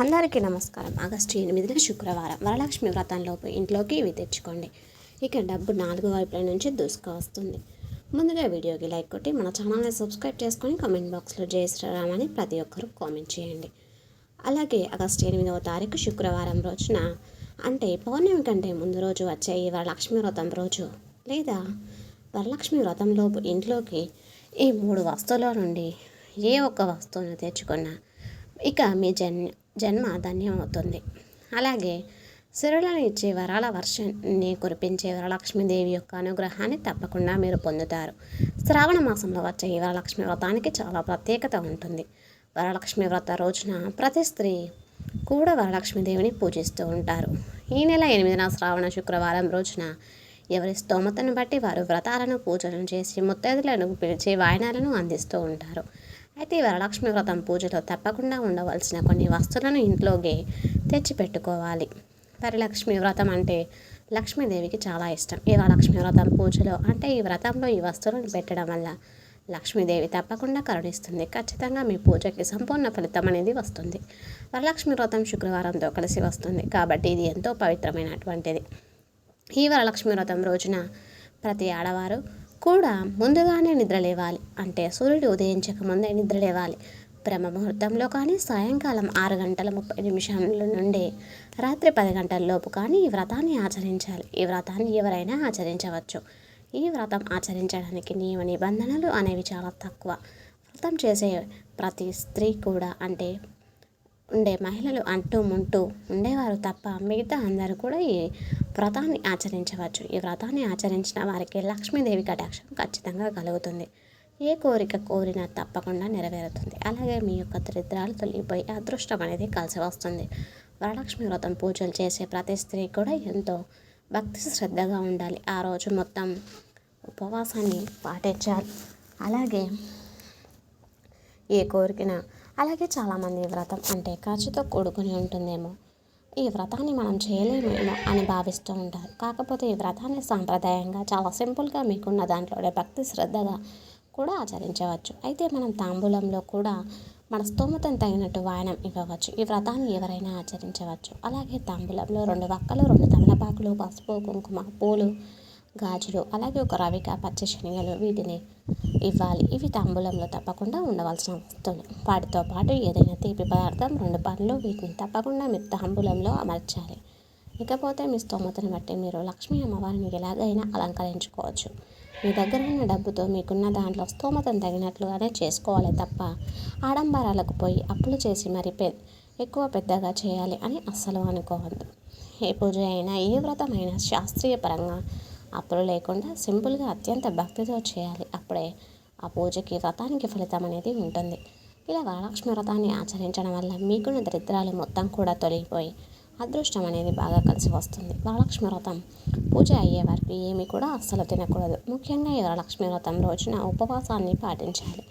అందరికీ నమస్కారం. ఆగస్టు ఎనిమిదిన శుక్రవారం వరలక్ష్మి వ్రతంలోపు ఇంట్లోకి ఇవి తెచ్చుకోండి. ఇక డబ్బు నాలుగు వైపుల నుంచి దూసుకు వస్తుంది. ముందుగా వీడియోకి లైక్ కొట్టి మన ఛానల్ని సబ్స్క్రైబ్ చేసుకొని కామెంట్ బాక్స్లో జయ శ్రీరామ్ ప్రతి ఒక్కరూ కామెంట్ చేయండి. అలాగే ఆగస్టు ఎనిమిదవ తారీఖు శుక్రవారం రోజున అంటే పౌర్ణమి కంటే ముందు రోజు వచ్చే ఈ వరలక్ష్మి వ్రతం రోజు లేదా వరలక్ష్మి వ్రతంలోపు ఇంట్లోకి ఈ మూడు వస్తువుల నుండి ఏ ఒక్క వస్తువును తెచ్చుకున్నా ఇక మీ జన్ జన్మ ధన్యమవుతుంది. అలాగే సిరులను ఇచ్చే వరాల వర్షాన్ని కురిపించే వరలక్ష్మీదేవి యొక్క అనుగ్రహాన్ని తప్పకుండా మీరు పొందుతారు. శ్రావణ మాసంలో వచ్చే ఈ వరలక్ష్మి వ్రతానికి చాలా ప్రత్యేకత ఉంటుంది. వరలక్ష్మి వ్రత రోజున ప్రతి స్త్రీ కూడా వరలక్ష్మీదేవిని పూజిస్తూ ఉంటారు. ఈ నెల ఎనిమిదిన శ్రావణ శుక్రవారం రోజున ఎవరి స్తోమతను బట్టి వారు వ్రతాలను పూజలను చేసి ముత్తైదులను పిలిచి వాయనాలను అందిస్తూ ఉంటారు. అయితే ఈ వరలక్ష్మి వ్రతం పూజలో తప్పకుండా ఉండవలసిన కొన్ని వస్తువులను ఇంట్లోకి తెచ్చి పెట్టుకోవాలి వరలక్ష్మి వ్రతం అంటే లక్ష్మీదేవికి చాలా ఇష్టం. ఈ వరలక్ష్మి వ్రతం పూజలో అంటే ఈ వ్రతంలో ఈ వస్తువులను పెట్టడం వల్ల లక్ష్మీదేవి తప్పకుండా కరుణిస్తుంది. ఖచ్చితంగా మీ పూజకి సంపూర్ణ ఫలితం అనేది వస్తుంది. వరలక్ష్మి వ్రతం శుక్రవారంతో కలిసి వస్తుంది. కాబట్టి ఇది ఎంతో పవిత్రమైనటువంటిది. ఈ వరలక్ష్మి వ్రతం రోజున ప్రతి ఆడవారు కూడా ముందుగానే నిద్రలేవాలి. అంటే సూర్యుడు ఉదయించక ముందే నిద్రలేవాలి. బ్రహ్మ ముహూర్తంలో కానీ సాయంకాలం ఆరు గంటల ముప్పై నిమిషాల నుండి రాత్రి పది గంటల లోపు కానీ ఈ వ్రతాన్ని ఆచరించాలి. ఈ వ్రతాన్ని ఎవరైనా ఆచరించవచ్చు. ఈ వ్రతం ఆచరించడానికి నియమ నిబంధనలు అనేవి చాలా తక్కువ. వ్రతం చేసే ప్రతి స్త్రీ కూడా అంటే ఉండే మహిళలు అంటూ ముంటూ ఉండేవారు తప్ప మిగతా అందరూ కూడా ఈ వ్రతాన్ని ఆచరించవచ్చు. ఈ వ్రతాన్ని ఆచరించిన వారికి లక్ష్మీదేవి కటాక్షం ఖచ్చితంగా కలుగుతుంది. ఏ కోరిక కోరినా తప్పకుండా నెరవేరుతుంది. అలాగే మీ యొక్క దరిద్రాలు తొలగిపోయి అదృష్టం అనేది కలిసి వస్తుంది. వరలక్ష్మి వ్రతం పూజలు చేసే ప్రతి స్త్రీ కూడా ఎంతో భక్తి శ్రద్ధగా ఉండాలి. ఆ రోజు మొత్తం ఉపవాసాన్ని పాటించాలి. అలాగే ఏ కోరికన అలాగే చాలామంది వ్రతం అంటే ఖర్చుతో కూడుకుని ఉంటుందేమో. ఈ వ్రతాన్ని మనం చేయలేమేమో అని భావిస్తూ ఉంటారు. కాకపోతే ఈ వ్రతాన్ని సాంప్రదాయంగా చాలా సింపుల్గా మీకున్న దాంట్లోనే భక్తి శ్రద్ధగా కూడా ఆచరించవచ్చు. అయితే మనం తాంబూలంలో కూడా మన స్తోమతను తగినట్టు వాయనం ఇవ్వవచ్చు. ఈ వ్రతాన్ని ఎవరైనా ఆచరించవచ్చు. అలాగే తాంబూలంలో రెండు వక్కలు రెండు తమలపాకులు పసుపు కుంకుమ పూలు గాజులు అలాగే ఒక రవిక పచ్చ శనగలు వీటిని ఇవ్వాలి. ఇవి తాంబూలంలో తప్పకుండా ఉండవలసిన వస్తువులు. వాటితో పాటు ఏదైనా తీపి పదార్థం రెండు పనులు వీటిని తప్పకుండా మీరు తాంబూలంలో అమర్చాలి. ఇకపోతే మీ స్తోమతను బట్టి మీరు లక్ష్మీ అమ్మవారిని ఎలాగైనా అలంకరించుకోవచ్చు. మీ దగ్గర ఉన్న డబ్బుతో మీకున్న దాంట్లో స్తోమతను తగినట్లుగానే చేసుకోవాలి తప్ప ఆడంబరాలకు పోయి అప్పులు చేసి మరి పె ఎక్కువ పెద్దగా చేయాలి అని అస్సలు అనుకోవద్దు. ఏ పూజ అయినా ఏ వ్రతమైనా శాస్త్రీయ పరంగా అప్పులు లేకుండా సింపుల్గా అత్యంత భక్తితో చేయాలి. అప్పుడే ఆ పూజకి వ్రతానికి ఫలితం అనేది ఉంటుంది. ఇలా వరలక్ష్మి వ్రతాన్ని ఆచరించడం వల్ల మీకున్న దరిద్రాలు మొత్తం కూడా తొలగిపోయి అదృష్టం అనేది బాగా కలిసి వస్తుంది. వరలక్ష్మి వ్రతం పూజ అయ్యే వరకు ఏమి కూడా అస్సలు తినకూడదు. ముఖ్యంగా ఈ వరలక్ష్మి వ్రతం రోజున ఉపవాసాన్ని పాటించాలి.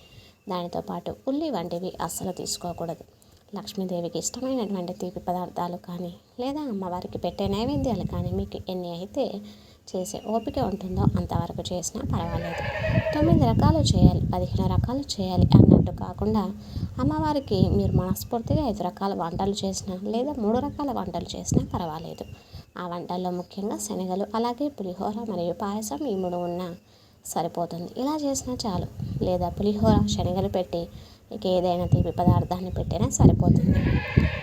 దానితో పాటు ఉల్లి వంటివి అస్సలు తీసుకోకూడదు. లక్ష్మీదేవికి ఇష్టమైనటువంటి తీపి పదార్థాలు కానీ లేదా అమ్మవారికి పెట్టే నైవేద్యాలు కానీ మీకు ఎన్ని అయితే చేసే ఓపిక ఉంటుందో అంతవరకు చేసినా పర్వాలేదు. తొమ్మిది రకాలు చేయాలి పదిహేను రకాలు చేయాలి అన్నట్టు కాకుండా అమ్మవారికి మీరు మనస్ఫూర్తిగా ఐదు రకాల వంటలు చేసినా లేదా మూడు రకాల వంటలు చేసినా పర్వాలేదు. ఆ వంటల్లో ముఖ్యంగా శనగలు అలాగే పులిహోర మరియు పాయసం ఈ మూడు ఉన్నా సరిపోతుంది. ఇలా చేసినా చాలు. లేదా పులిహోర శనగలు పెట్టి మీకు ఏదైనా తీపి పదార్థాన్ని పెట్టినా సరిపోతుంది.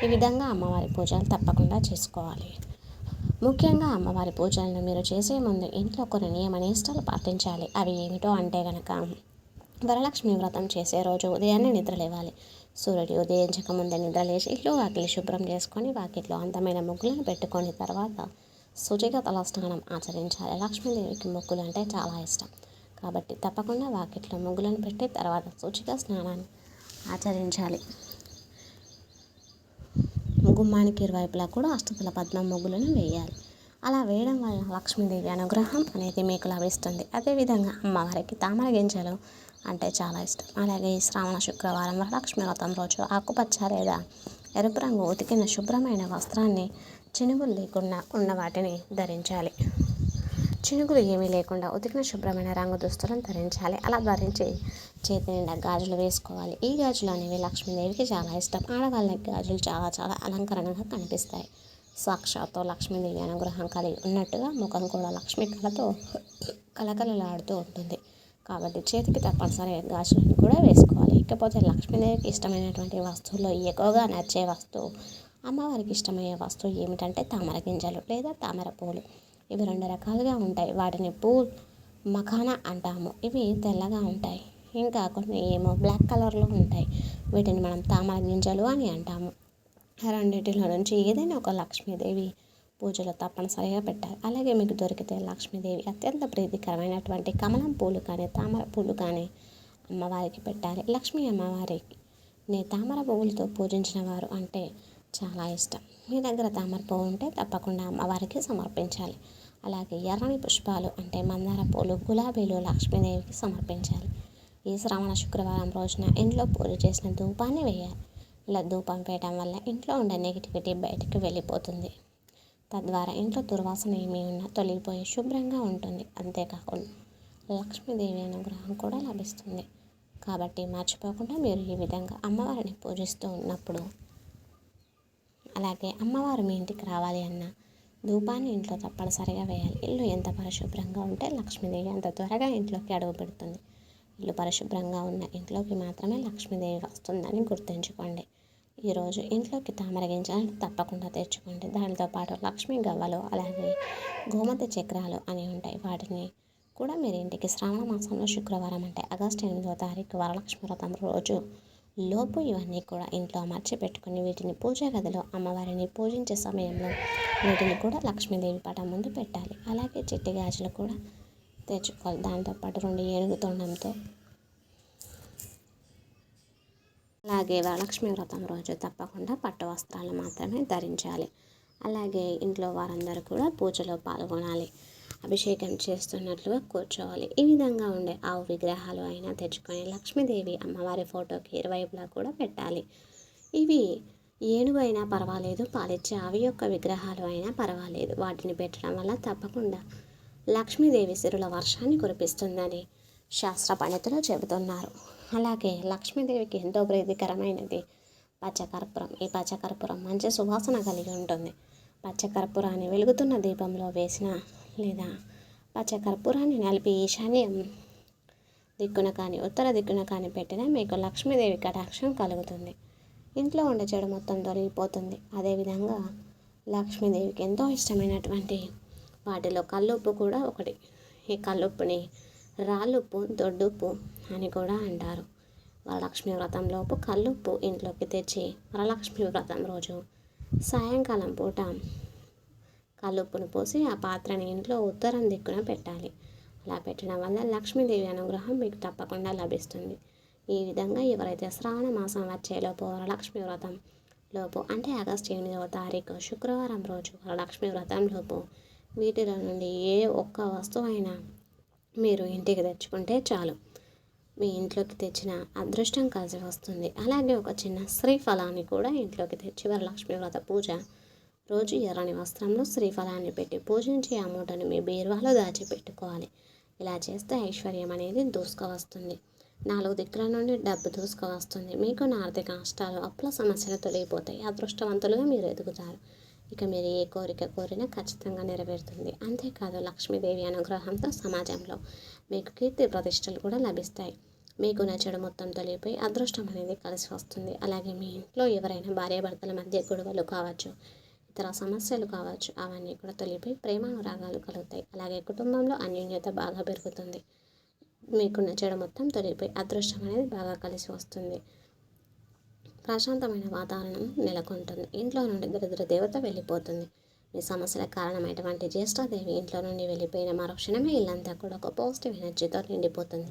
ఈ విధంగా అమ్మవారి పూజలు తప్పకుండా చేసుకోవాలి. ముఖ్యంగా అమ్మవారి పూజలను మీరు చేసే ముందు ఇంట్లో కొన్ని నియమ నిష్టాలు పాటించాలి. అవి ఏమిటో అంటే గనక వరలక్ష్మి వ్రతం చేసే రోజు ఉదయాన్నే నిద్రలేవాలి సూర్యుడు ఉదయించక ముందే నిద్రలేసి ఇల్లు వాకిలి శుభ్రం చేసుకొని వాకిట్లో అందమైన ముగ్గులను పెట్టుకొని తర్వాత శుచిగా తల స్నానం ఆచరించాలి. లక్ష్మీదేవికి ముగ్గులు అంటే చాలా ఇష్టం. కాబట్టి తప్పకుండా వాకిట్లో ముగ్గులను పెట్టి తర్వాత శుచిగా స్నానాన్ని ఆచరించాలి. గుమ్మానికి ఇరువైపులా కూడా అష్టదల పద్మం ముగ్గులను వేయాలి. అలా వేయడం వల్ల లక్ష్మీదేవి అనుగ్రహం అనేది మీకు లభిస్తుంది. అదేవిధంగా అమ్మవారికి తామర గింజలు అంటే చాలా ఇష్టం. అలాగే ఈ శ్రావణ శుక్రవారం వరలక్ష్మి వ్రతం రోజు ఆకుపచ్చ లేదా ఎరుపు రంగు ఉతికిన శుభ్రమైన వస్త్రాన్ని చినుగులు లేకుండా ఉన్న వాటిని ధరించాలి. చినుకులు ఏమీ లేకుండా ఉతికిన శుభ్రమైన రంగు దుస్తులను ధరించాలి. అలా ధరించి చేతి నిండా గాజులు వేసుకోవాలి. ఈ గాజులు అనేవి లక్ష్మీదేవికి చాలా ఇష్టం. ఆడవాళ్ళకి గాజులు చాలా చాలా అలంకరణగా కనిపిస్తాయి. సాక్షాత్తు లక్ష్మీదేవి అనుగ్రహం కలిగి ఉన్నట్టుగా ముఖం కూడా లక్ష్మీ కళతో కలకలలాడుతూ ఉంటుంది. కాబట్టి చేతికి తప్పనిసరిగా గాజులను కూడా వేసుకోవాలి. ఇకపోతే లక్ష్మీదేవికి ఇష్టమైనటువంటి వస్తువుల్లో ఎక్కువగా నచ్చే వస్తువు అమ్మవారికి ఇష్టమయ్యే వస్తువు ఏమిటంటే తామర గింజలు లేదా తామర పూలు. ఇవి రెండు రకాలుగా ఉంటాయి. వాటిని పూ మఖాన అంటాము. ఇవి తెల్లగా ఉంటాయి. ఇంకా కొన్ని ఏమో బ్లాక్ కలర్లో ఉంటాయి. వీటిని మనం తామర గింజలు అని అంటాము. రెండింటిలో నుంచి ఏదైనా ఒక లక్ష్మీదేవి పూజలో తప్పనిసరిగా పెట్టాలి. అలాగే మీకు దొరికితే లక్ష్మీదేవి అత్యంత ప్రీతికరమైనటువంటి కమలం పూలు కానీ తామర పూలు కానీ అమ్మవారికి పెట్టాలి. లక్ష్మీ అమ్మవారికి నేను తామర పువ్వులతో పూజించిన వారు అంటే చాలా ఇష్టం. మీ దగ్గర తామర పువ్వు ఉంటే తప్పకుండా అమ్మవారికి సమర్పించాలి. అలాగే ఎర్రని పుష్పాలు అంటే మందార పూలు గులాబీలు లక్ష్మీదేవికి సమర్పించాలి. ఈ శ్రావణ శుక్రవారం రోజున ఇంట్లో పూజ చేసిన ధూపాన్ని వేయాలి. ఇలా ధూపం వేయడం వల్ల ఇంట్లో ఉండే నెగిటివిటీ బయటకు వెళ్ళిపోతుంది. తద్వారా ఇంట్లో దుర్వాసన ఏమీ ఉన్నా తొలగిపోయి శుభ్రంగా ఉంటుంది. అంతేకాకుండా లక్ష్మీదేవి అనుగ్రహం కూడా లభిస్తుంది. కాబట్టి మర్చిపోకుండా మీరు ఈ విధంగా అమ్మవారిని పూజిస్తూ ఉన్నప్పుడు అలాగే అమ్మవారు మీ ఇంటికి రావాలి అన్న ధూపాన్ని ఇంట్లో తప్పనిసరిగా వేయాలి. ఇల్లు ఎంత పరిశుభ్రంగా ఉంటే లక్ష్మీదేవి అంత త్వరగా ఇంట్లోకి అడుగు పెడుతుంది ఇల్లు పరిశుభ్రంగా ఉన్న ఇంట్లోకి మాత్రమే లక్ష్మీదేవి వస్తుందని గుర్తుంచుకోండి. ఈరోజు ఇంట్లోకి తామర గింజలను తప్పకుండా తెచ్చుకోండి. దానితో పాటు లక్ష్మీ గవ్వలు అలాగే గోమతి చక్రాలు అని ఉంటాయి. వాటిని కూడా మీరు ఇంటికి శ్రావణ మాసంలో శుక్రవారం అంటే ఆగస్టు ఎనిమిదో తారీఖు వరలక్ష్మి వ్రతం రోజు లోపు ఇవన్నీ కూడా ఇంట్లో అమర్చి పెట్టుకుని వీటిని పూజా గదిలో అమ్మవారిని పూజించే సమయంలో వీటిని కూడా లక్ష్మీదేవి పటం ముందు పెట్టాలి. అలాగే చిట్టి గాజులు కూడా తెచ్చుకోవాలి. దాంతోపాటు రెండు ఏనుగు తొండంతో. అలాగే వరలక్ష్మి వ్రతం రోజు తప్పకుండా పట్టు వస్త్రాలు మాత్రమే ధరించాలి. అలాగే ఇంట్లో వారందరూ కూడా పూజలో పాల్గొనాలి. అభిషేకం చేస్తున్నట్లుగా కూర్చోవాలి. ఈ విధంగా ఉండే ఆవు విగ్రహాలు అయినా తెచ్చుకొని లక్ష్మీదేవి అమ్మవారి ఫోటోకి ఇరువైపులా కూడా పెట్టాలి. ఇవి ఏనుగు అయినా పర్వాలేదు పాలిచ్చే ఆవి యొక్క విగ్రహాలు అయినా పర్వాలేదు. వాటిని పెట్టడం వల్ల తప్పకుండా లక్ష్మీదేవి సిరుల వర్షాన్ని కురిపిస్తుందని శాస్త్ర పండితులు చెబుతున్నారు. అలాగే లక్ష్మీదేవికి ఎంతో ప్రీతికరమైనది పచ్చకర్పూరం ఈ పచ్చకర్పూరం మంచి సువాసన కలిగి ఉంటుంది. పచ్చకర్పూరాన్ని వెలుగుతున్న దీపంలో వేసిన లేదా పచ్చకర్పూరాన్ని నలిపి ఈశాన్యం దిక్కున కానీ ఉత్తర దిక్కున కానీ పెట్టినా మీకు లక్ష్మీదేవి కటాక్షం కలుగుతుంది. ఇంట్లో ఉండే చెడు మొత్తం తొలగిపోతుంది అదేవిధంగా లక్ష్మీదేవికి ఎంతో ఇష్టమైనటువంటి వాటిలో కల్లుప్పు కూడా ఒకటి. ఈ కల్లుప్పుని రాళ్ళుప్పు దొడ్డుప్పు అని కూడా అంటారు. వరలక్ష్మి వ్రతంలోపు కల్లుప్పు ఇంట్లోకి తెచ్చి వరలక్ష్మి వ్రతం రోజు సాయంకాలం పూట కల్లుప్పును పోసి ఆ పాత్రని ఇంట్లో ఉత్తరం దిక్కున పెట్టాలి. అలా పెట్టడం వల్ల లక్ష్మీదేవి అనుగ్రహం మీకు తప్పకుండా లభిస్తుంది. ఈ విధంగా ఎవరైతే శ్రావణ మాసం వచ్చేలోపు వరలక్ష్మి వ్రతం లోపు అంటే ఆగస్టు ఎనిమిదవ తారీఖు శుక్రవారం రోజు వరలక్ష్మి వ్రతం లోపు వీటిలో నుండి ఏ ఒక్క వస్తువైనా మీరు ఇంటికి తెచ్చుకుంటే చాలు. మీ ఇంట్లోకి తెచ్చిన అదృష్టం కలిసి వస్తుంది. అలాగే ఒక చిన్న శ్రీఫలాన్ని కూడా ఇంట్లోకి తెచ్చి వరలక్ష్మి వ్రత పూజ రోజు ఎర్రని వస్త్రంలో శ్రీఫలాన్ని పెట్టి పూజించి ఆ మూటను మీ బీరువాలో దాచిపెట్టుకోవాలి. ఇలా చేస్తే ఐశ్వర్యం అనేది దూసుకు వస్తుంది నాలుగు దిక్కుల నుండి డబ్బు దూసుకు వస్తుంది మీకు ఆర్థిక కష్టాలు అప్పుల సమస్యలు తొలగిపోతాయి. అదృష్టవంతులుగా మీరు ఎదుగుతారు. ఇక మీరు ఏ కోరిక కోరినా ఖచ్చితంగా నెరవేరుతుంది. అంతేకాదు లక్ష్మీదేవి అనుగ్రహంతో సమాజంలో మీకు కీర్తి ప్రతిష్టలు కూడా లభిస్తాయి. మీకు నచ్చడం మొత్తం తొలిగిపోయి అదృష్టం అనేది కలిసి వస్తుంది. అలాగే మీ ఇంట్లో ఎవరైనా భార్యాభర్తల మధ్య గొడవలు కావచ్చు ఇతర సమస్యలు కావచ్చు అవన్నీ కూడా తొలిగిపోయి ప్రేమానురాగాలు కలుగుతాయి. అలాగే కుటుంబంలో అన్యోన్యత బాగా పెరుగుతుంది. మీకు నచ్చడం మొత్తం తొలిగిపోయి అదృష్టం అనేది బాగా కలిసి వస్తుంది. ప్రశాంతమైన వాతావరణం నెలకొంటుంది. ఇంట్లో నుండి దరిద్ర దేవత వెళ్ళిపోతుంది. మీ సమస్యలకు కారణమైనటువంటి జ్యేష్ఠాదేవి ఇంట్లో నుండి వెళ్ళిపోయిన మరుక్షణమే ఇల్లంతా కూడా ఒక పాజిటివ్ ఎనర్జీతో నిండిపోతుంది.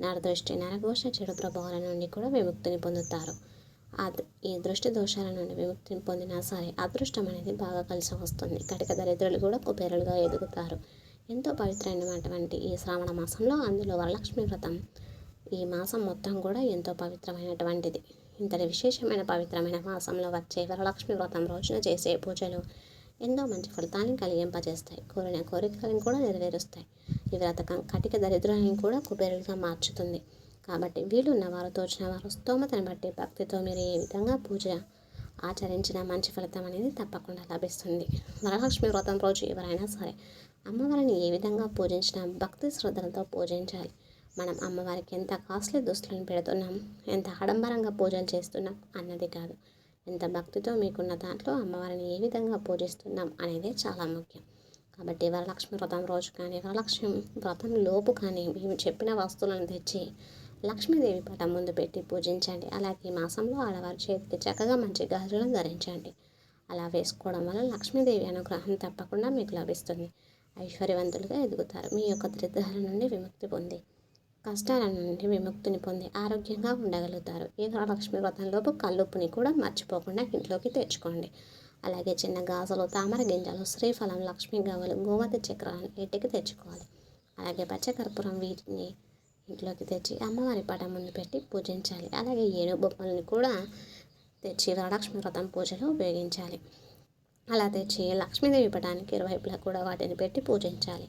నరదృష్టి నరఘోష చెడు ప్రభావాల నుండి కూడా విముక్తిని పొందుతారు. అది ఈ దృష్టి దోషాల నుండి విముక్తిని పొందినా సరే అదృష్టం అనేది బాగా కలిసి వస్తుంది. కటిక దరిద్రులు కూడా కుబేరులుగా ఎదుగుతారు. ఎంతో పవిత్రమైనటువంటి ఈ శ్రావణ మాసంలో అందులో వరలక్ష్మి వ్రతం. ఈ మాసం మొత్తం కూడా ఎంతో పవిత్రమైనటువంటిది. ఇంతటి విశేషమైన పవిత్రమైన మాసంలో వచ్చే వరలక్ష్మి వ్రతం రోజున చేసే పూజలు ఎంతో మంచి ఫలితాలను కలిగింపజేస్తాయి. కోరిన కోరికలను కూడా నెరవేరుస్తాయి. ఈ వ్రతకం కటిక దరిద్రాన్ని కూడా కుబేరులుగా మార్చుతుంది. కాబట్టి వీలున్న వారు తోచిన వారు స్తోమతను బట్టి భక్తితో మీరు ఏ విధంగా పూజ ఆచరించిన మంచి ఫలితం అనేది తప్పకుండా లభిస్తుంది. వరలక్ష్మి వ్రతం రోజు ఎవరైనా సరే అమ్మవారిని ఏ విధంగా పూజించినా భక్తి శ్రద్ధలతో పూజించాలి. మనం అమ్మవారికి ఎంత కాస్ట్లీ దుస్తులను పెడుతున్నాం ఎంత ఆడంబరంగా పూజలు చేస్తున్నాం అన్నది కాదు. ఎంత భక్తితో మీకున్న దాంట్లో అమ్మవారిని ఏ విధంగా పూజిస్తున్నాం అనేది చాలా ముఖ్యం. కాబట్టి వరలక్ష్మి వ్రతం రోజు కానీ వరలక్ష్మి వ్రతం లోపు కానీ మేము చెప్పిన వస్తువులను తెచ్చి లక్ష్మీదేవి పటం ముందు పెట్టి పూజించండి. అలాగే ఈ మాసంలో ఆడవారి చేతికి చక్కగా మంచి గాజులను ధరించండి. అలా వేసుకోవడం వల్ల లక్ష్మీదేవి అనుగ్రహం తప్పకుండా మీకు లభిస్తుంది. ఐశ్వర్యవంతులుగా ఎదుగుతారు. మీ యొక్క దరిద్రాల నుండి విముక్తి పొంది కష్టాల నుండి విముక్తిని పొంది ఆరోగ్యంగా ఉండగలుగుతారు. ఈ లక్ష్మీ వ్రతంలోపు కల్లుప్పుని కూడా మర్చిపోకుండా ఇంట్లోకి తెచ్చుకోండి. అలాగే చిన్న గాజులు తామర గింజలు శ్రీఫలం లక్ష్మీ గవ్వలు గోమతి చక్రాలను ఇంటికి తెచ్చుకోవాలి. అలాగే పచ్చకర్పూరం వీటిని ఇంట్లోకి తెచ్చి అమ్మవారి పటం ముందు పెట్టి పూజించాలి. అలాగే ఏనుబొమ్మల్ని కూడా తెచ్చి వరలక్ష్మి వ్రతం పూజలో ఉపయోగించాలి. అలా తెచ్చి లక్ష్మీదేవి పటానికి ఇరువైపులా కూడా వాటిని పెట్టి పూజించాలి.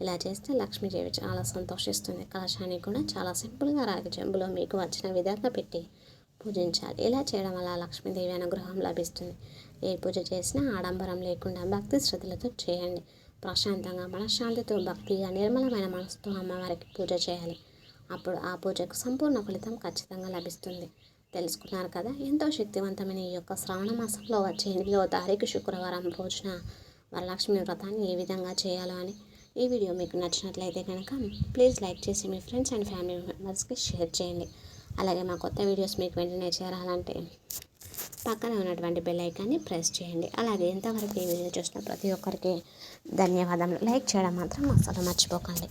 ఇలా చేస్తే లక్ష్మీదేవి చాలా సంతోషిస్తుంది. కలశాన్ని కూడా చాలా సింపుల్గా రాగి చెంబులో మీకు వచ్చిన విధంగా పెట్టి పూజించాలి. ఇలా చేయడం వల్ల లక్ష్మీదేవి అనుగ్రహం లభిస్తుంది. ఏ పూజ చేసినా ఆడంబరం లేకుండా భక్తి శ్రద్ధలతో చేయండి. ప్రశాంతంగా మనశ్శాంతితో భక్తిగా నిర్మలమైన మనసుతో అమ్మవారికి పూజ చేయాలి. అప్పుడు ఆ పూజకు సంపూర్ణ ఫలితం ఖచ్చితంగా లభిస్తుంది. తెలుసుకున్నారు కదా? ఎంతో శక్తివంతమైన ఈ యొక్క శ్రావణ మాసంలో వచ్చే ఎనిమిదవ తారీఖు శుక్రవారం రోజున వరలక్ష్మి వ్రతాన్ని ఏ విధంగా చేయాలో అని ఈ వీడియో మీకు నచ్చినట్లయితే కనుక ప్లీజ్ లైక్ చేసి మీ ఫ్రెండ్స్ అండ్ ఫ్యామిలీ మెంబర్స్కి షేర్ చేయండి. అలాగే మా కొత్త వీడియోస్ మీకు వెంటనే చేరాలంటే పక్కన ఉన్నటువంటి బెల్ ఐకాన్ని ప్రెస్ చేయండి. అలాగే ఎంతవరకు ఈ వీడియో చూసిన ప్రతి ఒక్కరికి ధన్యవాదములు. లైక్ చేయడం మాత్రం అసలు మర్చిపోకండి.